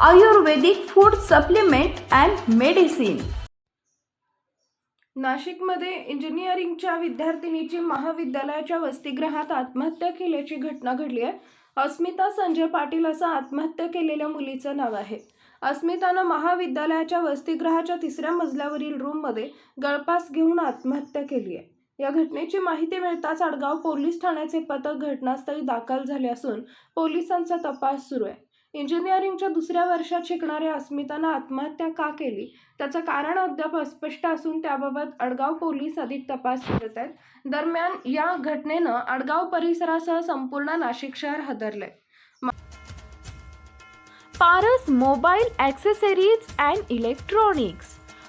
Ayurvedic food supplement and medicine नाशिकमध्ये इंजिनिअरिंगच्या विद्यार्थिनीची महाविद्यालयाच्या वसतिगृहात आत्महत्या केल्याची घटना घडली आहे. अस्मिता संजय पाटील असं आत्महत्या केलेल्या मुलीचं नाव आहे. अस्मितानं महाविद्यालयाच्या वसतिगृहाच्या तिसऱ्या मजल्यावरील रूममध्ये गळपास घेऊन आत्महत्या केली आहे. या घटनेची माहिती मिळताच आडगाव पोलीस ठाण्याचे पथक घटनास्थळी दाखल झाले असून पोलिसांचा तपास सुरू आहे. इंजिनिअरिंगच्या दुसऱ्या वर्षात शिकणाऱ्या अस्मितानं आत्महत्या का केली? त्याचं कारण अद्याप अस्पष्ट असून त्याबाबत अडगाव पोलीस अधिक तपास करत आहेत. दरम्यान या घटनेनं अडगाव परिसरासह संपूर्ण नाशिक शहर हादरलंय. Paras mobile accessories and electronics